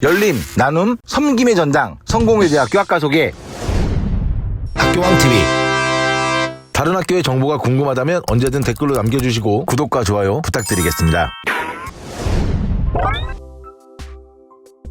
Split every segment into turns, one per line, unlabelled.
열림, 나눔, 섬김의 전당, 성공회대학교 학과 소개. 학교왕TV. 다른 학교의 정보가 궁금하다면 언제든 댓글로 남겨주시고 구독과 좋아요 부탁드리겠습니다.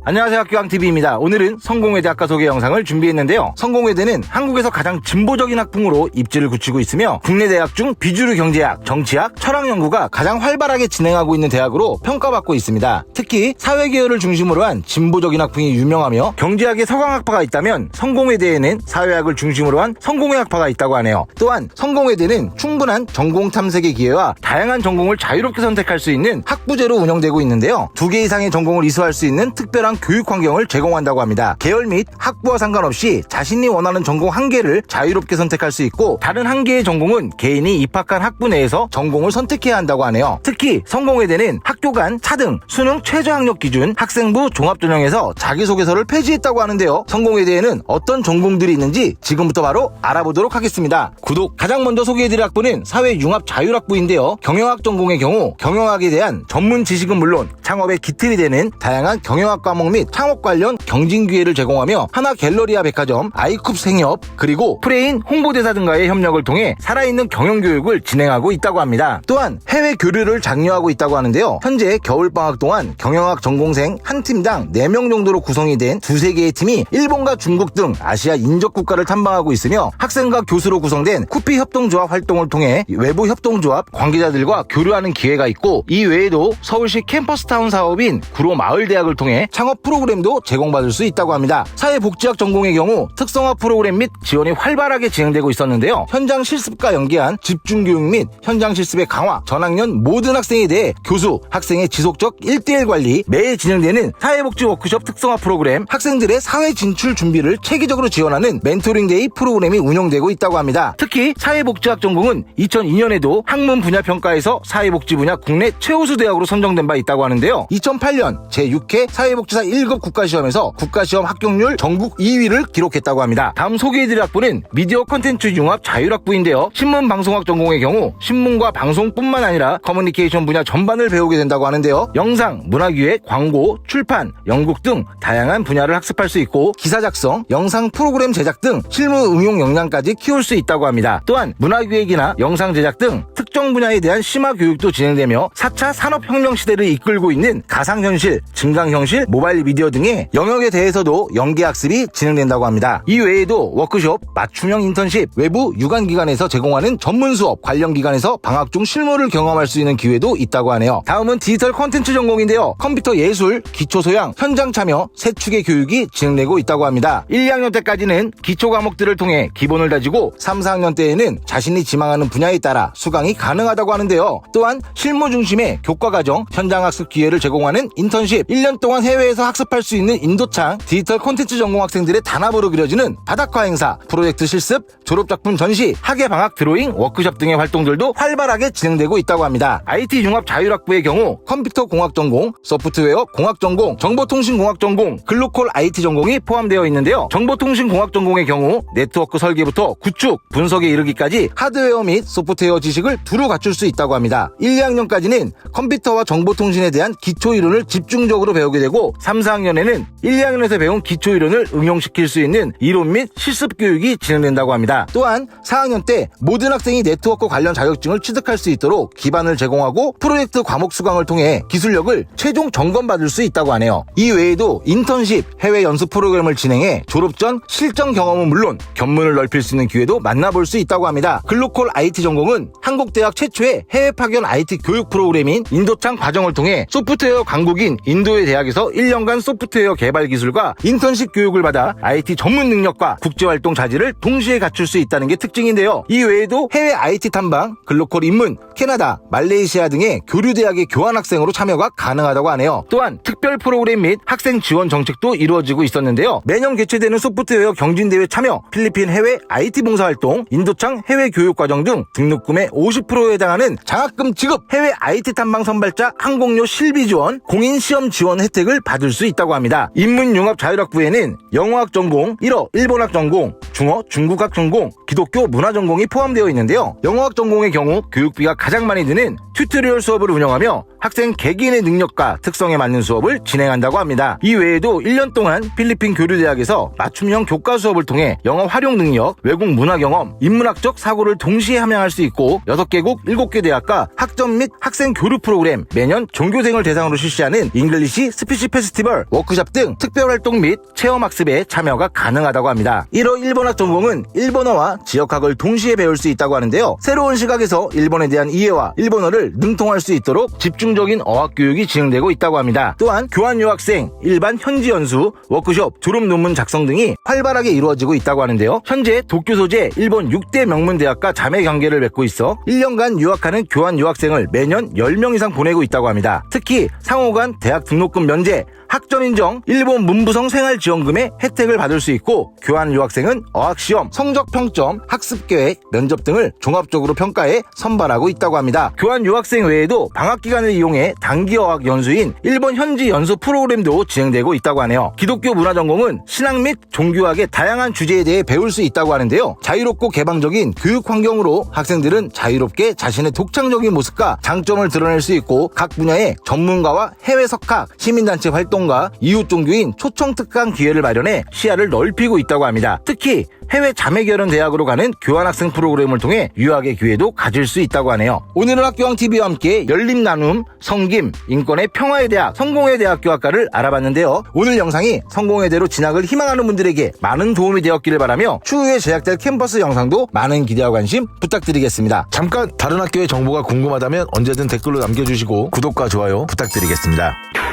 안녕하세요 학교왕TV입니다. 오늘은 성공회 대학과 소개 영상을 준비했는데요. 성공회대는 한국에서 가장 진보적인 학풍으로 입지를 굳히고 있으며 국내 대학 중 비주류 경제학, 정치학, 철학 연구가 가장 활발하게 진행하고 있는 대학으로 평가받고 있습니다. 특히 사회계열을 중심으로 한 진보적인 학풍이 유명하며 경제학의 서강학파가 있다면 성공회대에는 사회학을 중심으로 한 성공회학파가 있다고 하네요. 또한 성공회대는 충분한 전공 탐색의 기회와 다양한 전공을 자유롭게 선택할 수 있는 학부제로 운영되고 있는데요. 두 개 이상의 전공을 이수할 수 있는 특별한 교육 환경을 제공한다고 합니다. 계열 및 학부와 상관없이 자신이 원하는 전공 한 개를 자유롭게 선택할 수 있고 다른 한 개의 전공은 개인이 입학한 학부 내에서 전공을 선택해야 한다고 하네요. 특히 성공회대는 학교 간 차등, 수능 최저 학력 기준, 학생부 종합전형에서 자기소개서를 폐지했다고 하는데요. 성공회대에는 어떤 전공들이 있는지 지금부터 바로 알아보도록 하겠습니다. 구독! 가장 먼저 소개해드릴 학부는 사회융합자율학부인데요. 경영학 전공의 경우 경영학에 대한 전문 지식은 물론 창업의 기틀이 되는 다양한 경영학 과목 및 창업 관련 경진 기회를 제공하며 하나 갤러리아 백화점, 아이쿱 생협, 그리고 프레인 홍보대사 등과의 협력을 통해 살아있는 경영 교육을 진행하고 있다고 합니다. 또한 해외 교류를 장려하고 있다고 하는데요. 현재 겨울방학 동안 경영학 전공생 한 팀당 4명 정도로 구성이 된 두세 개의 팀이 일본과 중국 등 아시아 인접 국가를 탐방하고 있으며 학생과 교수로 구성된 쿠피 협동조합 활동을 통해 외부 협동조합 관계자들과 교류하는 기회가 있고 이 외에도 서울시 캠퍼스타운 사업인 구로 마을대학을 통해 창업 프로그램도 제공받을 수 있다고 합니다. 사회복지학 전공의 경우 특성화 프로그램 및 지원이 활발하게 진행되고 있었는데요. 현장 실습과 연계한 집중교육 및 현장 실습의 강화, 전학년 모든 학생에 대해 교수, 학생의 지속적 1대1 관리, 매일 진행되는 사회복지 워크숍 특성화 프로그램, 학생들의 사회 진출 준비를 체계적으로 지원하는 멘토링 데이 프로그램이 운영되고 있다고 합니다. 특히 사회복지학 전공은 2002년에도 학문 분야 평가에서 사회복지 분야 국내 최우수 대학으로 선정된 바 있다고 하는데요. 2008년 제6회 사회복지 사 1급 국가시험에서 국가시험 합격률 전국 2위를 기록했다고 합니다. 다음 소개해드릴 학부는 미디어 컨텐츠 융합 자율학부인데요. 신문방송학 전공의 경우 신문과 방송뿐만 아니라 커뮤니케이션 분야 전반을 배우게 된다고 하는데요. 영상, 문화기획, 광고, 출판, 연극 등 다양한 분야를 학습할 수 있고 기사 작성, 영상 프로그램 제작 등 실무 응용 역량까지 키울 수 있다고 합니다. 또한 문화기획이나 영상 제작 등 특정 분야에 대한 심화 교육도 진행되며 4차 산업혁명 시대를 이끌고 있는 가상현실, 증강현실, 모바일 미디어 등의 영역에 대해서도 연계 학습이 진행된다고 합니다. 이 외에도 워크숍, 맞춤형 인턴십, 외부 유관기관에서 제공하는 전문 수업, 관련 기관에서 방학 중 실무를 경험할 수 있는 기회도 있다고 하네요. 다음은 디지털 콘텐츠 전공인데요. 컴퓨터 예술, 기초 소양, 현장 참여, 세 축의 교육이 진행되고 있다고 합니다. 1, 2학년 때까지는 기초 과목들을 통해 기본을 다지고 3, 4학년 때에는 자신이 지망하는 분야에 따라 수강이 가능하다고 하는데요. 또한 실무 중심의 교과 과정, 현장 학습 기회를 제공하는 인턴십, 1년 동안 해외에서 학습할 수 있는 인도창, 디지털 콘텐츠 전공 학생들의 단합으로 그려지는 바닥화 행사, 프로젝트 실습, 졸업작품 전시, 학예 방학 드로잉, 워크숍 등의 활동들도 활발하게 진행되고 있다고 합니다. IT 융합 자율학부의 경우 컴퓨터 공학 전공, 소프트웨어 공학 전공, 정보통신공학 전공, 글로컬 IT 전공이 포함되어 있는데요. 정보통신공학 전공의 경우 네트워크 설계부터 구축, 분석에 이르기까지 하드웨어 및 소프트웨어 지식을 두루 갖출 수 있다고 합니다. 1, 2학년까지는 컴퓨터와 정보통신에 대한 기초 이론을 집중적으로 배우게 되고 3, 4학년에는 1, 2학년에서 배운 기초 이론을 응용시킬 수 있는 이론 및 실습 교육이 진행된다고 합니다. 또한 4학년 때 모든 학생이 네트워크 관련 자격증을 취득할 수 있도록 기반을 제공하고 프로젝트 과목 수강을 통해 기술력을 최종 점검받을 수 있다고 하네요. 이 외에도 인턴십, 해외 연수 프로그램을 진행해 졸업 전 실전 경험은 물론 견문을 넓힐 수 있는 기회도 만나볼 수 있다고 합니다. 글로컬 IT 전공은 한국대학 최초의 해외 파견 IT 교육 프로그램인 인도창 과정을 통해 소프트웨어 강국인 인도의 대학에서 1년 간 소프트웨어 개발 기술과 인턴십 교육을 받아 IT 전문 능력과 국제활동 자질을 동시에 갖출 수 있다는 게 특징인데요. 이 외에도 해외 IT 탐방, 글로컬 입문, 캐나다, 말레이시아 등의 교류 대학의 교환 학생으로 참여가 가능하다고 하네요. 또한 특별 프로그램 및 학생 지원 정책도 이루어지고 있었는데요. 매년 개최되는 소프트웨어 경진 대회 참여, 필리핀 해외 IT 봉사활동, 인도창 해외 교육과정 등 등록금의 50%에 해당하는 장학금 지급, 해외 IT 탐방 선발자 항공료 실비 지원, 공인 시험 지원 혜택을 받을 수 있다고 합니다. 인문융합 자율학부에는 영어학 전공, 1어 일본학 전공, 중어, 중국학 전공, 기독교 문화 전공이 포함되어 있는데요. 영어학 전공의 경우 교육비가 가장 많이 드는 튜토리얼 수업을 운영하며 학생 개개인의 능력과 특성에 맞는 수업을 진행한다고 합니다. 이 외에도 1년 동안 필리핀 교류대학에서 맞춤형 교과 수업을 통해 영어 활용 능력, 외국 문화 경험, 인문학적 사고를 동시에 함양할 수 있고 6개국 7개 대학과 학점 및 학생 교류 프로그램, 매년 종교생을 대상으로 실시하는 잉글리시 스피치 페스 티벌, 워크샵 등 특별 활동 및 체험 학습에 참여가 가능하다고 합니다. 1호 일본학 전공은 일본어와 지역학을 동시에 배울 수 있다고 하는데요. 새로운 시각에서 일본에 대한 이해와 일본어를 능통할 수 있도록 집중적인 어학 교육이 진행되고 있다고 합니다. 또한 교환 유학생, 일반 현지 연수, 워크숍, 졸업 논문 작성 등이 활발하게 이루어지고 있다고 하는데요. 현재 도쿄 소재 일본 6대 명문 대학과 자매 관계를 맺고 있어 1년간 유학하는 교환 유학생을 매년 10명 이상 보내고 있다고 합니다. 특히 상호간 대학 등록금 면제, 학점 인정, 일본 문부성 생활지원금의 혜택을 받을 수 있고 교환 유학생은 어학시험, 성적 평점, 학습 계획, 면접 등을 종합적으로 평가해 선발하고 있다고 합니다. 교환 유학생 외에도 방학 기간을 이용해 단기 어학 연수인 일본 현지 연수 프로그램도 진행되고 있다고 하네요. 기독교 문화 전공은 신앙 및 종교학의 다양한 주제에 대해 배울 수 있다고 하는데요. 자유롭고 개방적인 교육 환경으로 학생들은 자유롭게 자신의 독창적인 모습과 장점을 드러낼 수 있고 각 분야의 전문가와 해외 석학, 시민단체 활동 가, 이웃 종교인 초청 특강 기회를 마련해 시야를 넓히고 있다고 합니다. 특히 해외 자매결연 대학으로 가는 교환학생 프로그램을 통해 유학의 기회도 가질 수 있다고 하네요. 오늘은 학교왕TV와 함께 열린 나눔, 성김, 인권의 평화의 대학, 성공의 대학교 학과를 알아봤는데요. 오늘 영상이 성공의 대로 진학을 희망하는 분들에게 많은 도움이 되었기를 바라며 추후에 제작될 캠퍼스 영상도 많은 기대와 관심 부탁드리겠습니다.
잠깐 다른 학교의 정보가 궁금하다면 언제든 댓글로 남겨주시고 구독과 좋아요 부탁드리겠습니다.